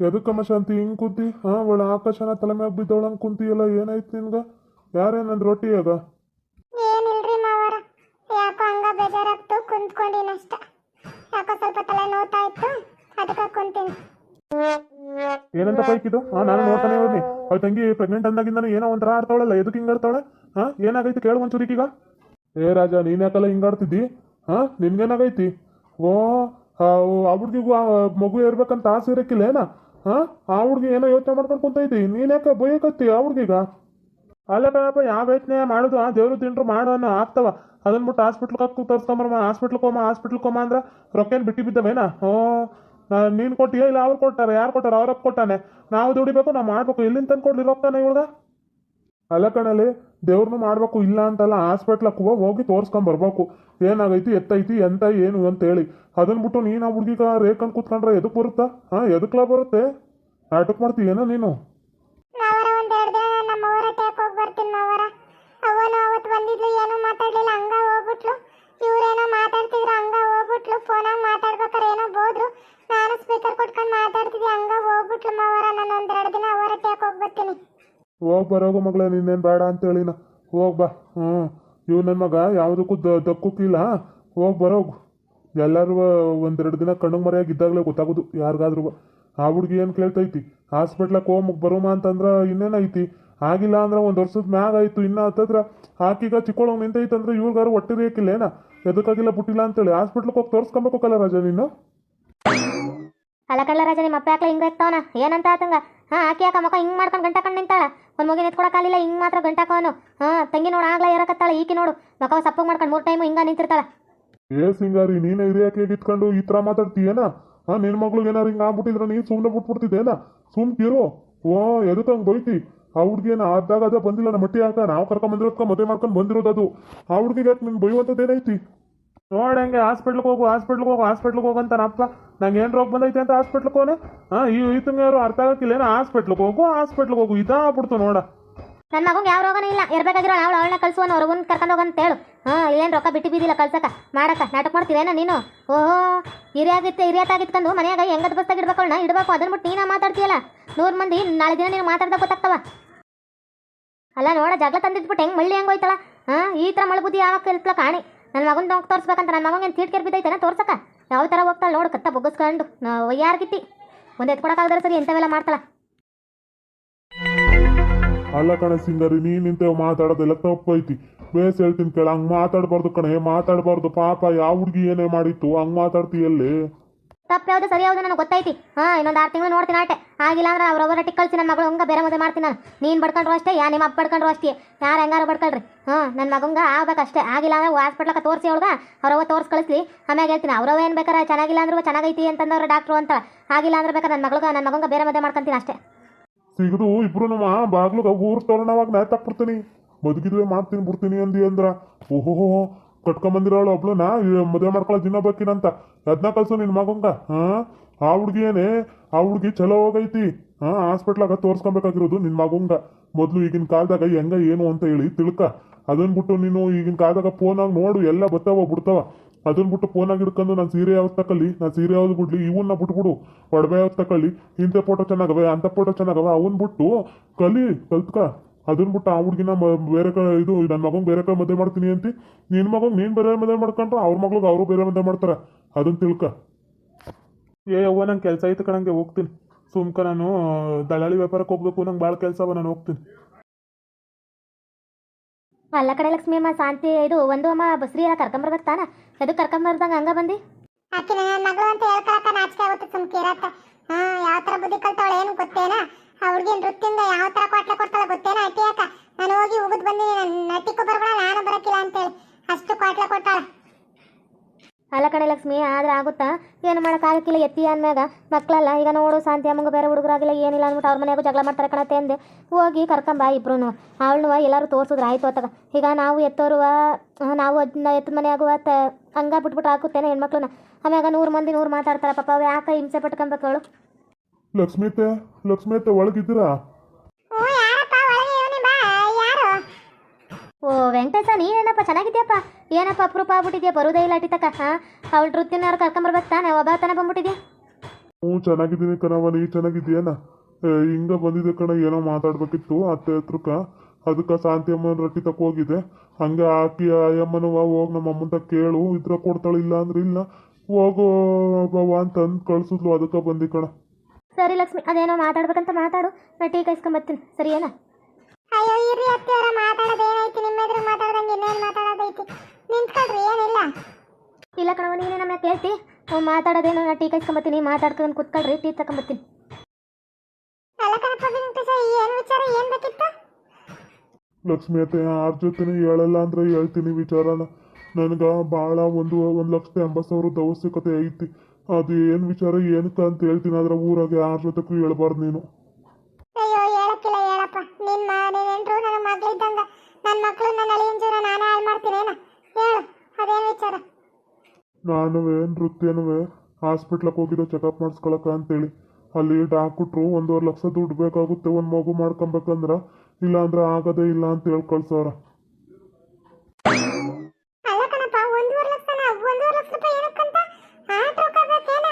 ಎದಕ್ಕಮ್ಮ ಶಾಂತಿ ಹಿಂಗ್ ಕುಂತಿ? ಹಾ ಒಳ ಆಕಾಶನ ತಲೆ ಮ್ಯಾಗ ಬಿದ್ದವಳಂಗ್ ಕುಂತಿಯಲ್ಲ ಏನಾಯ್ತು ನಿನ್ಗ? ನನ್ ರೊಟ್ಟಿ ಅದ ಏನಿಲ್ರಿ ಮಾವರ ಯಾಕೋ ಹಂಗ ಬೇಜಾರಾಗ್ತು ಯಾಕೋ ಸ್ವಲ್ಪ ತಲೆ ನೋತಾ ಇತ್ತು ಅದಕ್ಕೆ ಕುಂತೀನಿ. ಏನಂತ ಪೈಕಿದು ಹಾ ನಾನು ನೋಡ್ತಾನೆ ಹೋಗಿ ಅವ್ಳ ತಂಗಿ ಪ್ರೆಗ್ನೆಂಟ್ ಅಂದಾಗಿಂದ ಏನೋ ಒಂಥರ ಆಡ್ತಾವಳಲ್ಲ ಎದಕ್ಕೆ ಹಿಂಗಾಡ್ತಾವಳೆ ಹಾ ಏನಾಗೈತೆ ಕೇಳು ಒಂಚೂರಿಕೀಗ ಏ ರಾಜ ನೀನ್ ಯಾಕಲ್ಲ ಹಿಂಗಾಡ್ತಿದ್ದಿ ಹಾ? ನಿನ್ಗೇನಾಗೈತಿ ಓ, ಆ ಹುಡ್ಗಿಗೂ, ಆ, ಮಗು ಇರ್ಬೇಕಂತ ಆಸೆ ಇರಕ್ಕಿಲ್ಲ ಏನ? ಹಾ? ಆ ಹುಡ್ಗಿ ಏನೋ ಯೋಚನೆ ಮಾಡ್ಕೊಂಡು ಕುಂತೈತಿ. ನೀನ್ ಯಾಕೆ ಬೈಯಕತ್ತಿ ಆ ಹುಡ್ಗಿಗ? ಅಲ್ಲ ಕಣಪ್ಪ, ಯಾವ ಯೋಚನೆ ಮಾಡೋದು? ಆ ದೇವ್ರು ತಿಂಡ್ರು ಮಾಡೋಣ ಆಗ್ತವ. ಅದನ್ನ ಬಿಟ್ಟು ಹಾಸ್ಪಿಟ್ಲ್ಗೆ ಹಾಕಿ ತರ್ಸ್ಕೊಂಬರಮ್ಮ ಹಾಸ್ಪಿಟ್ಲ್ ಕೋಮ ಹಾಸ್ಪಿಟ್ಲ್ ಕೋಮ ಅಂದ್ರೆ ರೊಕ್ಕೇನು ಬಿಟ್ಟು ಬಿದ್ದವೇನಾ ಓ ನೀನು ಕೊಟ್ಟಿಯಾ ಇಲ್ಲ ಅವ್ರು ಕೊಟ್ಟಾರೆ? ಯಾರು ಕೊಟ್ಟಾರ? ಅವ್ರಪ್ಪ ಕೊಟ್ಟಾನೆ. ನಾವು ದುಡಿಬೇಕು, ನಾವು ಮಾಡ್ಬೇಕು. ಎಲ್ಲಿಂದ ತಂದು ಕೊಡ್ಲಿ ರೊಕ್ಕನ ಇವ್ಳ್ಗ ಅಲ್ಲ ಕಣಲ್ಲಿ ದೇವ್ರನ್ನೂ ಮಾಡಬೇಕು, ಇಲ್ಲ ಅಂತಲ್ಲ ಹಾಸ್ಪಿಟ್ಲಕ್ಕೆ ಹೋಗಿ ತೋರ್ಸ್ಕೊಂಡ್ ಬರ್ಬೇಕು. ಏನಾಗೈತಿ, ಎತ್ತೈತಿ, ಎಂತ, ಏನು ಅಂತ ಹೇಳಿ. ಅದನ್ನ ಬಿಟ್ಟು ನೀನು ಆ ಹುಡ್ಗಿಗ ರೇಖನ್ ಕೂತ್ಕೊಂಡ್ರೆ ಎದಕ್ಕೆ ಬರುತ್ತಾ? ಹಾ, ಎದಕ್ಲ ಬರುತ್ತೆ? ನಾಟಕ ಮಾಡ್ತೀಯೇನೋ ನೀನು? ಹೋಗ್ ಬರೋಗು ಮಗಳ ನಿನ್ನೇನು ಬೇಡ ಅಂತೇಳಿನ ಹೋಗ್ ಬಾ. ಹ್ಞೂ ಇವು ನನ್ನ ಮಗ ಯಾವುದಕ್ಕೂ ದ ದಕ್ಕುಕ್ಕಿಲ್ಲ ಹೋಗ್ ಬರೋಗು ಎಲ್ಲರೂ ಒಂದೆರಡು ದಿನ ಕಣ್ಣು ಮರೆಯಾಗಿ ಇದ್ದಾಗಲೇ ಗೊತ್ತಾಗೋದು ಯಾರಿಗಾದ್ರೂ. ಆ ಹುಡುಗಿ ಏನು ಕೇಳ್ತೈತಿ? ಹಾಸ್ಪಿಟ್ಲಕ್ಕೆ ಹೋಗ್ ಬರೋಮ ಅಂತಂದ್ರೆ ಇನ್ನೇನೈತಿ ಆಗಿಲ್ಲ ಅಂದ್ರೆ ಒಂದು ವರ್ಷದ ಮ್ಯಾಗ ಆಯಿತು, ಇನ್ನ ಹತ್ತತ್ರ ಆಕೀಗ ಚಿಕ್ಕೋಳಂಗೆ ನಿಂತೈತೆ ಅಂದ್ರೆ ಇವ್ರಿಗಾರು ಹೊಟ್ಟೆ ರೇಕಿಲ್ಲ ಏನ? ಎದಕ್ಕಾಗಿಲ್ಲ ಬಿಟ್ಟಿಲ್ಲ ಅಂತೇಳಿ. ಹಾಸ್ಪಿಟ್ಲಿಗೆ ಹೋಗಿ ತೋರಿಸ್ಕೊಬೇಕಲ್ಲ ರಾಜ ನೀನು. ಅಲ್ಲ ಕಳ್ಳ ರಾಜ ನಿಮ್ಮ ಅಪ್ಪ ಯಾಕೆ ಹಿಂಗೆ ಇರ್ತಾವನ ಏನಂತ ಆತಂಗ? ಹಾಂ, ಆಕಿ ಯಾಕ ಮಕ್ಕ ಹಿಂಗೆ ಮಾಡ್ಕೊಂಡು ಗಂಟ ಕಂಡು ನಿಂತಾಳ? ಒಂದು ಮಗಿನ ಎತ್ಕೊಡಕ್ಕಾಗಲಿಲ್ಲ ಹಿಂಗೆ ಮಾತ್ರ ಗಂಟಾಕವನು ಹಾಂ, ತಂಗಿ ನೋಡು, ಆಗ್ಲಾ ಇರಕತ್ತಾಳೆ ಈಕಿ ನೋಡು. ಮಕವ ಸಪ್ಪಗೆ ಮಾಡ್ಕೊಂಡು ಮೂರು ಟೈಮು ಹಿಂಗ ನಿಂತಿರ್ತಾಳೆ. ಏ ಸಿಂಗಾರಿ, ನೀನೇ ಹಿರಿಯಾಕೆ ಇಟ್ಕೊಂಡು ಈ ಥರ ಮಾತಾಡ್ತೀಯೇನ? ಹಾ ನಿನ್ನ ಮಗ್ಳಿಗೆ ಏನಾರು ಹಿಂಗೆ ಆಗ್ಬಿಟ್ಟಿದ್ರೆ ನೀನು ಸುಮ್ಮನೆ ಬಿಟ್ಬಿಡ್ತಿದ್ದೇನ? ಸುಮ್ಕಿರು ಓ ಎದಕ್ಕೆ ಹಂಗೆ ಬೈತಿ ಆ ಏನ ಆದಾಗ ಅದ ಬಂದಿಲ್ಲ, ನಮ್ಮ ಮಟ್ಟಿ ಹಾಕ ನಾವು ಕರ್ಕೊಂಡ್ ಬಂದಿರೋದ್ಕ ಮದುವೆ ಮಾಡ್ಕೊಂಡು ಬಂದಿರೋದು ಅದು. ಆ ಹುಡುಗಿಗೆ ಯಾಕೆ ನಿನ್ ಬೈಯುವಂಥದ್ದು ಏನೈತಿ ನೋಡಂಗೆ ಹಾಸ್ಪಿಟ್ಲ್ಗೆ ಹೋಗು ಹಾಸ್ಪಿಟ್ಲ್ಗೆ ಹೋಗು ಹಾಸ್ಪಿಟ್ಲ್ಗೆ ಹೋಗು ಅಂತ ಅಪ್ಪ. ನಂಗೆ ಏನು ರೋಗ ಬಂದೈತೆ ಅಂತ ಹಾಸ್ಪಿಟ್ಲ್ಗೆ ಹೋನೆ ಹಾಂ, ಈ ಈತಂಗೆ ಯಾರು ಅರ್ಥ ಆಗಕ್ಕಿಲ್ಲ. ಏನೋ ಹಾಸ್ಪಿಟ್ಲ್ಗೆ ಹೋಗು ಹಾಸ್ಪಿಟ್ಲ್ಗೆ ಹೋಗು. ಇದಾಗ್ಬಿಡ್ತು ನೋಡ. ನನ್ನ ಮಗಂಗೆ ಯಾವ ರೋಗನೂ ಇಲ್ಲ. ಇರ್ಬೇಕಾಗಿರೋ ಅವಳು ಅವಳನ್ನ ಕಳ್ಸುವನು ಅವ್ರನ್ನ ಕರ್ಕೊಂಡು ಹೋಗಂತ ಹೇಳು. ಹಾಂ ಏನು ರೊಕ್ಕ ಬಿಟ್ಟು ಬಿದ್ದಿಲ್ಲ ಕಳ್ಸಕ. ಮಾಡಕ, ನಾಟಕ ಮಾಡ್ತೀರೇನ ನೀನು? ಓಹೋ, ಹಿರಿಯಾಗಿತ್ತು ಹಿರಿಯತಾಗಿತ್ಕೊಂಡು ಮನ್ಯಾಗ ಹೆಂಗದ ಬಸ್ತಾಗ ಇಡ್ಬೇಕು ಅವಳನ್ನ? ಇಡ್ಬೇಕು ಅದನ್ನ ಬಿಟ್ಟು ನೀನ ಮಾತಾಡ್ತೀಯಲ್ಲ? ನೂರು ಮಂದಿ ನಾಳೆ ದಿನ ನೀನು ಮಾತಾಡ್ದಾಗ ಗೊತ್ತಾಗ್ತವ? ಅಲ್ಲ ನೋಡ, ಜಗಳ ತಂದಿದ್ಬಿಟ್ಟು ಹೆಂಗೆ ಮಳ್ಳಿ ಹೆಂಗೆ ಹೋಯ್ತಳ? ಹಾಂ, ಈ ಥರ ಮಳೆ ಬುದ್ಧಿ ಯಾವಾಗ ಕಲ್ತ್ಲ ಕಾಣಿ. ನನ್ನ ಮಗನ ನೋವು ತೋರಿಸ್ಬೇಕಂತ ನನ್ನ ಮಗನ ಸೀಟ್ ಕೆರ್ ಬಿದ್ದೈತೆ ತೋರ್ಸಕ್ಕ? ಯಾವ ಥರ ಹೋಗ್ತಾಳೆ ನೋಡು, ಕತ್ತ ಬೊಗ್ಗಿಸ್ಕೊಂಡು ಯಾರಿಗಿತ್ತಿ ಒಂದು ಎತ್ಕೊಡಕ್ಕಾಗದ್ರೆ ಸರಿ ಎಂಥವೆಲ್ಲ ಮಾಡ್ತಾಳ? ಅಲ್ಲ ಕಣ ಸಿಂಗರಿ, ನೀನ್ ನಿಂತೇವ್ ಮಾತಾಡೋದೆಲ್ಲ ತಪ್ಪೈತಿ. ಬೇಸ್ ಹೇಳ್ತೀನಿ ಕೇಳ, ಹಂಗ್ ಮಾತಾಡಬಾರ್ದು ಕಣೆ, ಮಾತಾಡಬಾರ್ದು. ಪಾಪ, ಯಾವ ಹುಡುಗಿ ಏನೇ ಮಾಡಿತ್ತು, ಹಂಗ್ ಮಾತಾಡ್ತೀಯಲ್ಲಿ? ತಪ್ಪು ಯಾವ್ದು ಸರಿ ಯಾವ್ದು ನನಗೆ ಗೊತ್ತೈತಿ. ಹಾ, ಇನ್ನೊಂದು ಆರು ತಿಂಗಳು ನೋಡ್ತೀನಿ ಆಟೆ. ಆಗಿಲ್ಲ ಅಂದ್ರೆ ಅವ್ರ ಅವರ ಕಳಿಸಿ ನನ್ನ ಮಗಳು ಹಂಗ ಬೇರೆ ಮದುವೆ ಮಾಡ್ತೀನಿ ನಾನು. ನೀನು ಬಡ್ಕೊಂಡ್ರು ಅಷ್ಟೇ, ಯಾ ನಿಮ್ಮ ಅಪ್ಪ ಬಡ್ಕೊಂಡ್ರು ಅಷ್ಟೇ. ಯಾರು ಹೆಂಗಾರು ಬಡ್ಕೊಳ್ರಿ. ಹಾ ನನ್ನ ಮಗಂಗೆ ಆಗ್ಬೇಕಷ್ಟೇ. ಆಗಿಲ್ಲ ಅಂದ್ರೆ ಹಾಸ್ಪಿಟ್ಲಕ್ಕೆ ತೋರಿಸಿ ಅವಳ್ಗ ಅವ್ರವ್ವ ತೋರ್ಸಿ ಕಳಿಸ್ಲಿ. ಆಮ್ಯಾಗ ಹೇಳ್ತೀನಿ ಅವ್ರವ್ವ ಏನು ಬೇಕಾರೆ ಚೆನ್ನಾಗಿಲ್ಲ ಅಂದ್ರೂ ಚೆನ್ನಾಗೈತಿ ಅಂತಂದವ್ರು ಡಾಕ್ಟ್ರು ಅಂತ ಆಗಿಲ್ಲ ಅಂದ್ರೆ ಬೇಕಾ ನನ್ನ ಮಗಳಿಗೆ ನನ್ನ ಮಗಂಗ ಬೇರೆ ಮದುವೆ ಮಾಡ್ಕೊಂತೀನಿ ಅಷ್ಟೇ. ಸಿಗದು, ಇಬ್ರು ನಮ್ಮ ಬಾಗ್ಲಿಗೆ ಊರ್ ತೋರಣವಾಗ ನಾ ಬಿಡ್ತೀನಿ. ಬದುಕಿದ್ವೆ ಮಾಡ್ತೀನಿ ಬಿಡ್ತೀನಿ ಅಂದಿ ಅಂದ್ರ. ಓಹೋ ಕಟ್ಕೊಂಬಂದಿರೋಳು ಒಬ್ಳನ ಮದುವೆ ಮಾಡ್ಕೊಳ್ಳೋ ದಿನ ಬೇಕಿನಂತ ಅದನ್ನ ಕಳ್ಸು ನಿನ್ ಮಗಂಗ, ಹಾ? ಆ ಹುಡ್ಗಿ ಏನೇ? ಆ ಹುಡ್ಗಿ ಚಲೋ ಹೋಗೈತಿ ಹಾ? ಹಾಸ್ಪಿಟ್ಲಾಗ ತೋರ್ಸ್ಕೊಬೇಕಾಗಿರೋದು ನಿನ್ ಮಗಂಗ. ಮೊದ್ಲು ಈಗಿನ ಕಾಲದಾಗ ಹೆಂಗ, ಏನು ಅಂತ ಹೇಳಿ ತಿಳ್ಕ. ಅದನ್ ಬಿಟ್ಟು ನೀನು ಈಗಿನ ಕಾಲದಾಗ ಫೋನಾಗ ನೋಡು, ಎಲ್ಲ ಬರ್ತಾವ ಬಿಡ್ತಾವ. ಅದನ್ನ ಬಿಟ್ಟು ಫೋನಾಗ ಹಿಡ್ಕೊಂಡು ನಾನು ಸೀರೆ ಯಾವ್ದು ತಕೊಳ್ಳಿ ನಾನು ಸೀರೆ ಯಾವ್ದು ಬಿಡ್ಲಿ ಇವನ್ನ ಬಿಟ್ಬಿಡು. ಒಡವೆ ಯಾವ್ದು ತಕೊಳ್ಳಿ ಇಂಥ ಫೋಟೋ ಚೆನ್ನಾಗವೆ ಅಂಥ ಫೋಟೋ ಚೆನ್ನಾಗವ, ಅವನ್ ಬಿಟ್ಟು ಕಲಿ, ಕಲ್ತ್ಕ. ಅದನ್ನ ಬಿಟ್ಟು ಆ ಹುಡುಗಿನ ಮ- ಬೇರೆ ಕಡೆ ಇದು ನನ್ನ ಮಗಂಗೆ ಬೇರೆ ಕಡೆ ಮದುವೆ ಮಾಡ್ತೀನಿ ಅಂತ. ನಿನ್ನ ಮಗಂಗೆ ನೀನು ಬೇರೆ ಮದುವೆ ಮಾಡ್ಕೊಂಡ್ರೆ ಅವ್ರ ಮಗ್ಳಿಗೆ ಅವರು ಬೇರೆ ಮದುವೆ ಮಾಡ್ತಾರೆ. ಅದನ್ನು ತಿಳ್ಕ. ಏ ಅವ್ವ ನಂಗೆ ಕೆಲಸ ಐತೆ ಕಣಂಗೆ ಹೋಗ್ತೀನಿ. ಸುಮ್ಕ ನಾನು ದಳ್ಳಾಳಿ ವ್ಯಾಪಾರಕ್ಕೆ ಹೋಗ್ಬೇಕು ನಂಗೆ ಭಾಳ ಕೆಲಸ ಅವ ನಾನು ಹೋಗ್ತೀನಿ. ಅಲ್ಲ ಕಡೆ ಲಕ್ಷ್ಮಿ ಅಮ್ಮ ಶಾಂತಿ ಇದು ಒಂದು ಅಮ್ಮ ಬಸ್ರಿ ಎಲ್ಲ ಕರ್ಕೊಂಬರ್ಬೇಕು ತಾನ? ಎದು ಕರ್ಕೊಂಬರ್ದಂಗೆ ಹಂಗ ಬಂದಿ? ಆಕಿ ನನ್ನ ಮಗಳು ಅಂತ ಹೇಳ್ಕೊಳಕ ನಾಚಿಕೆ ಆಗುತ್ತೆ ಸುಮ್ಕಿರತ್ತ ಹಾ ಯಾವ ತರ ಬುದ್ಧಿ ಕಲ್ತವಳು ಏನು ಗೊತ್ತೇನ? ಆ ಹುಡುಗಿ ನೃತ್ಯದಿಂದ ಯಾವ ತರ ಕ್ವಾಟ್ಲೆ ಕೊಡ್ತಾಳ ಗೊತ್ತೇನ ಅಟ್ಟಿ ಅಕ್ಕ ನಾನು ಹೋಗಿ ಉಗಿದ್ ಬಂದಿನಿ ನಟಿಕ್ಕೂ ಬರ್ಬೇಡ, ನಾನು ಬರಕಿಲ್ಲ ಅಂತೇಳಿ. ಅಷ್ಟು ಕ್ವಾಟ್ಲೆ ಕೊಟ್ಟಾಳ. ಅಲ್ಲ ಕಡೆ ಲಕ್ಷ್ಮಿ, ಆದ್ರೆ ಆಗುತ್ತಾ? ಏನು ಮಾಡೋಕ್ಕಾಗಕ್ಕಿಲ್ಲ ಎತ್ತಿ ಅಂದ್ಮ್ಯಾಗ ಮಕ್ಕಳಲ್ಲ ಈಗ ನೋಡು, ಶಾಂತಿ ಅಮ್ಮಗೆ ಬೇರೆ ಹುಡುಗರಾಗಿಲ್ಲ ಏನಿಲ್ಲ ಅಂದ್ಬಿಟ್ಟು ಅವ್ರ ಮನೆಯಾಗೂ ಜಗಳ ಮಾಡ್ತಾರೆ ಕಣತೆ ಅಂದೆ ಹೋಗಿ ಕರ್ಕೊಂಬ ಇಬ್ರು ಅವಳನ್ನುವ ಎಲ್ಲರೂ ತೋರ್ಸಿದ್ರೆ, ಆಯ್ತು ಅತ್ತಾಗ. ಈಗ ನಾವು ಎತ್ತೋರುವ ನಾವು ಅದನ್ನ ಎತ್ತದ ಮನೆಯಾಗುವ ತ ಹಂಗ ಬಿಟ್ಬಿಟ್ಟು ಹಾಕುತ್ತೇನೆ ಹೆಣ್ಮಕ್ಳನ್ನ. ಆಮ್ಯಾಗ ನೂರು ಮಂದಿ ನೂರು ಮಾತಾಡ್ತಾರೆ, ಪಾಪ ಯಾಕೆ ಹಿಂಸೆ ಪಟ್ಕೊಬೇಕು ಅವಳು ಲಕ್ಷ್ಮೀತೆ ಲಕ್ಷ್ಮೀತೆ ಒಳಗಿದ್ದೀರಾ? ಓ ಯಾರಪ್ಪ ಒಳಗೆ ಇವನೇ ಬಾ ಯಾರು? ಓ ವೆಂಕಟೇಶ ನೀನೇನಪ್ಪ ಚೆನ್ನಾಗಿದ್ಯಪ್ಪ ಏನಪ್ಪ ಅಪರೂಪ ಆಗ್ಬಿಟ್ಟಿದ್ಯಾ? ಬರೋದೇ ಇಲ್ಲ ಅಟಿ ಅವಳ ಹಾಂ? ಅವಳು ರುತ್ತಿನವ್ರು ಕರ್ಕೊಂಬರ್ಬೇಕು ತಾನೆ? ಒಬ್ಬ ತಾನೆ ಬಂದ್ಬಿಟ್ಟಿದ್ಯಾ? ಹ್ಞೂ ಚೆನ್ನಾಗಿದ್ದೀನಿ ಕಣವ ನೀ ಚೆನ್ನಾಗಿದ್ದೀಯನ? ಹಿಂಗ ಬಂದಿದ್ದೆ ಕಣ ಏನೋ ಮಾತಾಡ್ಬೇಕಿತ್ತು ಅತ್ತೆ ಹತ್ರಕ್ಕ. ಅದಕ್ಕೆ ಶಾಂತಿ ಅಮ್ಮನ ರೊಟ್ಟಿ ತಕ್ಕ ಹೋಗಿದ್ದೆ ಹಂಗೆ ಆಕಿ ಅಯ್ಯಮ್ಮನವ ಹೋಗಿ ನಮ್ಮ ಅಮ್ಮನ ಕೇಳು ಇದ್ರ ಕೊಡ್ತಾಳೆ ಇಲ್ಲ ಅಂದ್ರೆ ಇಲ್ಲ. ಹೋಗೋ ಬವ್ವ ಅಂತ ಅಂದ್ ಕಳ್ಸಿದ್ಲು ಅದಕ್ಕೆ ಬಂದಿ ಕಣ. ಸರಿ ಲಕ್ಷ್ಮಿ ಅದೇನೋ ಮಾತಾಡ್ಬೇಕಂತ ಮಾತಾಡು. ನಾ ಟೀ ಕಾಯಿಸ್ಕೊಂಬರ್ತೀನಿ ಸರಿ ಏನ ಅಯ್ಯೋ ಇರ್ರಿ ಅತ್ತಿಯವರ ಮಾತಾಡೋದು ಏನೈತಿ ನಿಮ್ಮ ಎದುರು ಮಾತಾಡ್ದಂಗೆ ಇನ್ನೇನು ಮಾತಾಡೋದೈತಿ? ನಿಂತ್ಕೊಳ್ರಿ ಏನಿಲ್ಲ. ಇಲ್ಲ ಕಣವ ನೀನೇ ನಮ್ಮ ಕೇಳ್ತಿ ಅವ್ನು ಮಾತಾಡೋದೇನೋ ನಾ ಟೀ ಕಾಯಿಸ್ಕೊಂಬರ್ತೀನಿ ಮಾತಾಡ್ಕೊಂಡು ಕುತ್ಕೊಳ್ರಿ ಟೀ ತಗೊಂಬರ್ತೀನಿ ಅಲ್ಲ ಕಣಪ್ಪ ವೆಂಕಟೇಶ ಏನು ವಿಚಾರ ಏನು ಬೇಕಿತ್ತು? ಲಕ್ಷ್ಮಿ ಅತ್ತೆ ಯಾರ ಜೊತೆನೂ ಹೇಳಲ್ಲ ಅಂದ್ರೆ ಹೇಳ್ತೀನಿ ವಿಚಾರನ. ನನಗೆ ಬಹಳ ಒಂದು ಒಂದು ಲಕ್ಷದ ಎಂಬತ್ತು ಸಾವಿರದ ಅವಶ್ಯಕತೆ ಐತಿ. ಅದು ಏನು ವಿಚಾರ ಏನಕ್ಕ ಅಂತ ಹೇಳ್ತೀನಿ. ಆದ್ರೆ ಊರಾಗ ಯಾರ ಜೊತೆಗೂ ಹೇಳ್ಬಾರ್ದು ನೀನು. ಅಯ್ಯೋ ಹೇಳಕ್ಕಿಲ್ಲ ಹೇಳಪ್ಪ. ನಿನ್ ಮ ನೆಂಟ್ರು ನನ್ನ ಮಗಳಿದ್ದಂಗ. ನನ್ನ ಮಕ್ಕಳು ನನ್ನ ಅಳಿಯನ್ ಜೀವನ ನಾನೇ ಹಾಳು ಮಾಡ್ತೀನೇನ? ಹೇಳು ಅದೇನು ವಿಚಾರ? ನಾನುವೇ ನೃತ್ಯನುವೆ ಹಾಸ್ಪಿಟ್ಲಕ್ಕೆ ಹೋಗಿದ್ದೆ ಚೆಕಪ್ ಮಾಡಿಸ್ಕೊಳಕ ಅಂತೇಳಿ. ಅಲ್ಲಿ ಡಾಕ್ಟ್ರು ಒಂದೂವರೆ ಲಕ್ಷ ದುಡ್ಡು ಬೇಕಾಗುತ್ತೆ ಒಂದು ಮಗು ಮಾಡ್ಕೊಬೇಕಂದ್ರ. ಇಲ್ಲ ಅಂದ್ರೆ ಆಗದೇ ಇಲ್ಲ ಅಂತ ಹೇಳಿ ಕಳ್ಸೋರ ಅಲ್ಲ ಕಣಪ್ಪ ಒಂದೂವರೆ ಲಕ್ಷನ ಒಂದೂವರೆ ಲಕ್ಷ ರೂಪಾಯಿ ಏನಕ್ಕಂತ ಆಟ ರೊಕ್ಕ ಬೇಕೇನ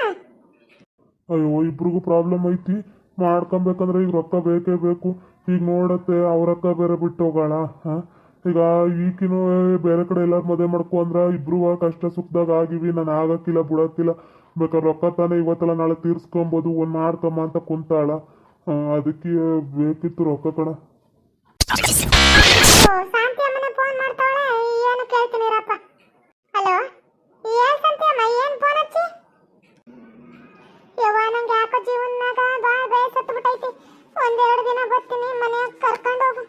ಅಯ್ಯೋ, ಇಬ್ರಿಗೂ ಪ್ರಾಬ್ಲಮ್ ಐತಿ. ಮಾಡ್ಕೊಬೇಕಂದ್ರೆ ಈಗ ರೊಕ್ಕ ಬೇಕೇ ಬೇಕು. ಈಗ ನೋಡತ್ತೆ ಅವ್ರಕ್ಕ ಬೇರೆ ಬಿಟ್ಟು ಹೋಗೋಣ ಈಗ ಈಗಿನೂ ಬೇರೆ ಕಡೆ ಎಲ್ಲಾರು ಮದುವೆ ಮಾಡ್ಕೊ ಅಂದ್ರೆ ಇಬ್ರು ಕಷ್ಟ ಸುಖದಾಗ ಆಗಿವಿ, ನಾನು ಆಗಕ್ಕಿಲ್ಲ, ಬಿಡಕ್ಕಿಲ್ಲ. ಬೇಕಾದ್ರೆ ರೊಕ್ಕ ತಾನೇ ಇವತ್ತೆಲ್ಲ ನಾಳೆ ತೀರ್ಸ್ಕೊಬೋದು, ಒಂದು ಮಾಡ್ಕಮ್ಮ ಅಂತ ಕುಂತಾಳ. ಅದಕ್ಕೆ ಬೇಕಿತ್ತು ರೊಕ್ಕ ಕಣ. ಏನು ಕೇಳ್ತೀನಿ ಹಲೋ ಏನ್ ಶಾಂತಿ ಅಮ್ಮ ಏನ್ ಫೋನ್ ಹಚ್ಚಿ ಯವ್ವ ನಂಗೆ ಯಾಕೋ ಜೀವನದಾಗ ಬಾಳ ಬಿಟ್ಟೈತಿ ಒಂದೆರಡು ದಿನ ಬರ್ತೀನಿ ಮನೆಯಾಗ ಕರ್ಕೊಂಡು ಹೋಗು.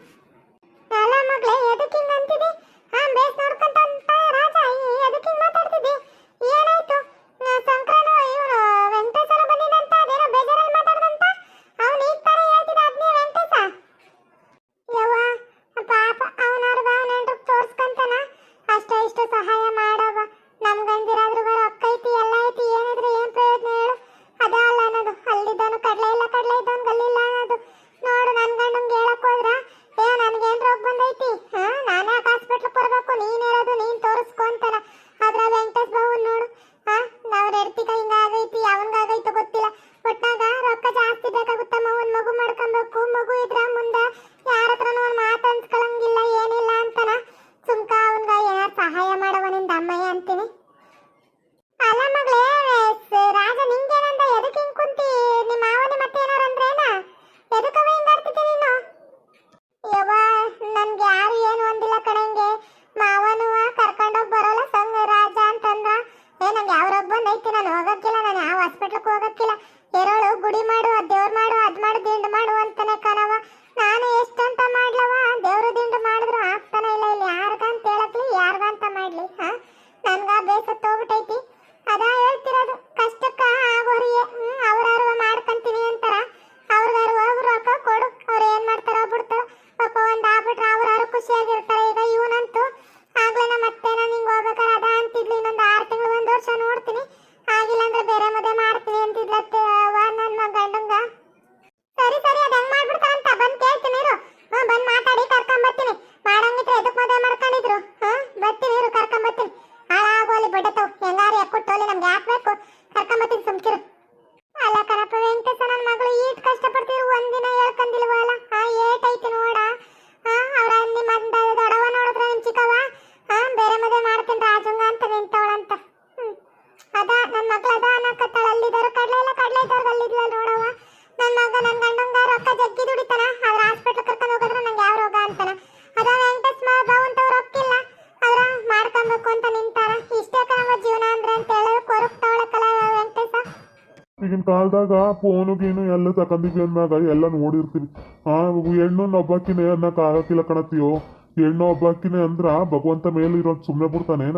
ಪೋನುಗೇನು ಫೋನು ಎಲ್ಲ ತಗೊಂಡಿದ್ವಿ ಅಂದಾಗ ಎಲ್ಲ ನೋಡಿರ್ತೀವಿ. ಆ, ಹೆಣ್ಣು ಒಬ್ಬಾಕಿನೇ ಅನ್ನಕ್ಕೆ ಆಗಕ್ಕಿಲ್ಲ ಕಣತಿಯೋ? ಹೆಣ್ಣು ಒಬ್ಬಾಕಿನೇ ಅಂದ್ರ ಭಗವಂತ ಮೇಲೆ ಇರೋದು ಸುಮ್ಮನೆ ಏನ?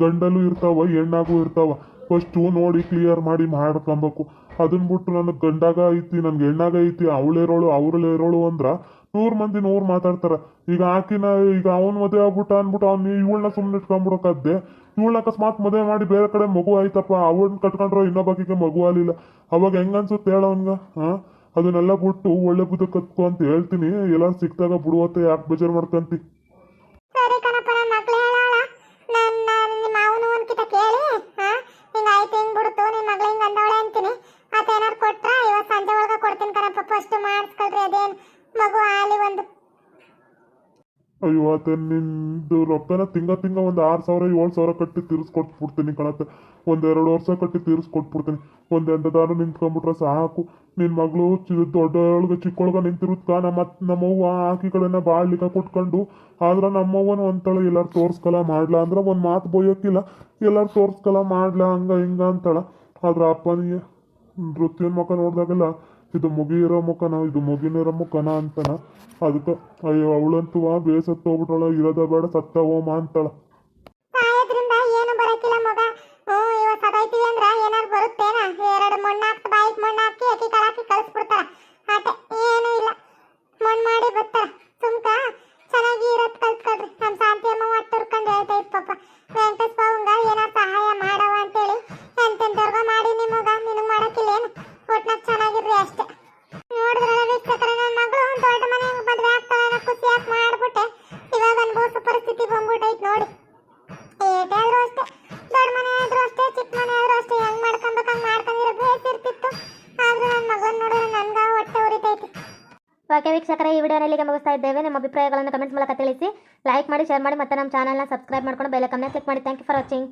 ಗಂಡಲ್ಲೂ ಇರ್ತಾವ, ಹೆಣ್ಣಾಗೂ ಇರ್ತಾವ. ಫಸ್ಟು ನೋಡಿ ಕ್ಲಿಯರ್ ಮಾಡಿ ಮಾಡ್ಕೊಬೇಕು. ಅದನ್ನ ಬಿಟ್ಟು ನನಗೆ ಗಂಡಾಗ ಐತಿ, ನನ್ಗೆ ಹೆಣ್ಣಾಗ ಐತಿ ಅವಳೇರೋಳು ಅವ್ರಲ್ಲಿರೋಳು ಅಂದ್ರ ನೂರ್ ಮಂದಿ ನೂರು ಮಾತಾಡ್ತಾರ. ಈಗ ಆಕಿನ, ಈಗ ಅವನ್ ಮದುವೆ ಆಗ್ಬಿಟ್ಟ ಅಂದ್ಬಿಟ್ಟು ಅವ್ನ ಇವಳನ್ನ ಸುಮ್ಮನೆ ಇಟ್ಕೊಂಡ್ಬಿಡಕದ್ದೆ ಇವಳು ಅಕಸ್ಮಾತ್ ಮದುವೆ ಮಾಡಿ ಬೇರೆ ಕಡೆ ಮಗು ಆಯ್ತಪ್ಪ ಅವಳನ್ನ ಕಟ್ಕೊಂಡ್ರೆ ಇನ್ನೊಬ್ಬಾಕಿಗೆ ಮಗು ಆಗಲಿಲ್ಲ. ಅವಾಗ ಹೆಂಗ ಅನ್ಸುತ್ತೆ ಹೇಳೋ ಅವನ್ಗ? ಹಾ? ಅದನ್ನೆಲ್ಲ ಬಿಟ್ಟು ಒಳ್ಳೆ ಬುದ್ಧ ಕತ್ಕೊ ಅಂತ ಹೇಳ್ತೀನಿ. ಎಲ್ಲ ಸಿಕ್ತಾಗ ಬಿಡುವತ್ತೆ ಯಾಕೆ ಬೇಜಾರು ಮಾಡ್ಕಂತಿ? ಸರಿ ಕಣಪ್ಪ ನನ್ನ ಮಕ್ಳು ಹೇಳೋಣ ನನ್ನ ನಿಮ್ಮ ಅವನು ಅಂಕಿತ ಕೇಳಿ ಹಿಂಗಾಯ್ತು ಹಿಂಗ್ ಬಿಡ್ತು ನಿಮ್ಮ ಮಗಳು ಹಿಂಗ್ ಅಂದವಳೆ ಅಂತೀನಿ. ಆತ ಏನಾರು ಕೊಟ್ರ? ಇವತ್ತು ಸಂಜೆ ಒಳಗೆ ಕೊಡ್ತೀನಿ ಕಣಪ್ಪ ಫಸ್ಟ್ ಮಾಡಿಸ್ಕೊಳ್ರಿ ಅದೇನು ಮಗು ಆಲಿ ಒಂದು ನಿಂದು ರೊಕ್ಕನ ತಿಂಗ ತಿಂಗ ಒಂದು ಆರು ಸಾವಿರ, ಏಳು ಸಾವಿರ ಕಟ್ಟಿ ತೀರಿಸ್ಕೊಟ್ಬಿಡ್ತೀನಿ ಕಣತ್ತೆ. ಒಂದು ಎರಡು ವರ್ಷ ಕಟ್ಟಿ ತೀರಿಸ್ಕೊಟ್ಬಿಡ್ತೀನಿ. ಒಂದು ಎಂಟದಾರು ನಿಂತ್ಕೊಂಡ್ಬಿಟ್ರೆ ಸಾಕು. ನಿನ್ನ ಮಗಳು ಚಿ ದೊಡ್ಡೊಳಗೆ ಚಿಕ್ಕೊಳಗೆ ನಿಂತಿರುತ್ಕ ನಮ್ಮ ನಮ್ಮವ್ವ ಆಕಿಗಳನ್ನ ಕಡೆನ ಬಾಳ್ಲಿಕ್ಕ ಕೊಟ್ಕೊಂಡು. ಆದ್ರೆ ನಮ್ಮವ್ವನ ಒಂತಳ ಎಲ್ಲಾರು ತೋರ್ಸ್ಕಲ ಮಾಡ್ಲಾ? ಅಂದ್ರೆ ಒಂದು ಮಾತು ಬೈಯೋಕ್ಕಿಲ್ಲ ಎಲ್ಲಾರು ತೋರ್ಸ್ಕಲ ಮಾಡ್ಲಾ, ಹಂಗ ಹಿಂಗ ಅಂತಳ. ಆದ್ರೆ ಅಪ್ಪನಿಗೆ ನೃತ್ಯನ ಮುಖ ನೋಡಿದಾಗೆಲ್ಲ ಇದು ಮುಗಿಯಿರೋ ಮುಖನ, ಇದು ಮುಗಿನಿರೋ ಮುಖನ ಅಂತನ. ಅದಕ್ಕೆ ಅಯ್ಯೋ, ಅವಳಂತೂ ಬೇಸತ್ತು ಹೋಗ್ಬಿಟ್ರಳ ಇರೋದ ಬೇಡ ಸತ್ತ ಹೋಮ ಅಂತಳ. ಸಾಯೋದ್ರಿಂದ ಏನು ಬರಕಿಲ್ಲ ಮಗ. ಹ್ಞೂ ಇವಾಗ ಸದೈತೀವಿ ಅಂದ್ರ ಬರುತ್ತೇನ? ಎರಡು ಮಣ್ಣು ಹಾಕಿ ಬಾಯಿಗೆ ಮಣ್ಣು ಹಾಕಿ ಅಕ್ಕಿ ಕಾಳಾಕಿ ವೀಕ್ಷಕರೇ, ಈ ವಿಡಿಯೋನಲ್ಲಿ ಮುಗಿಸ್ತಾ ಇದ್ದೇವೆ. ನಿಮ್ಮ ಅಭಿಪ್ರಾಯಗಳನ್ನು ಕಮೆಂಟ್ಸ್ ಮೂಲಕ ತಿಳಿಸಿ. ಲೈಕ್ ಮಾಡಿ ಶೇರ್ ಮಾಡಿ, ಮತ್ತೆ ನಮ್ಮ ಚಾನಲ್ನ ಸಬ್ಸ್ಕ್ರೈಬ್ ಮಾಡ್ಕೊಂಡು ಬೆಲೆ ಕ್ಲಿಕ್ ಮಾಡಿ. Thank you for watching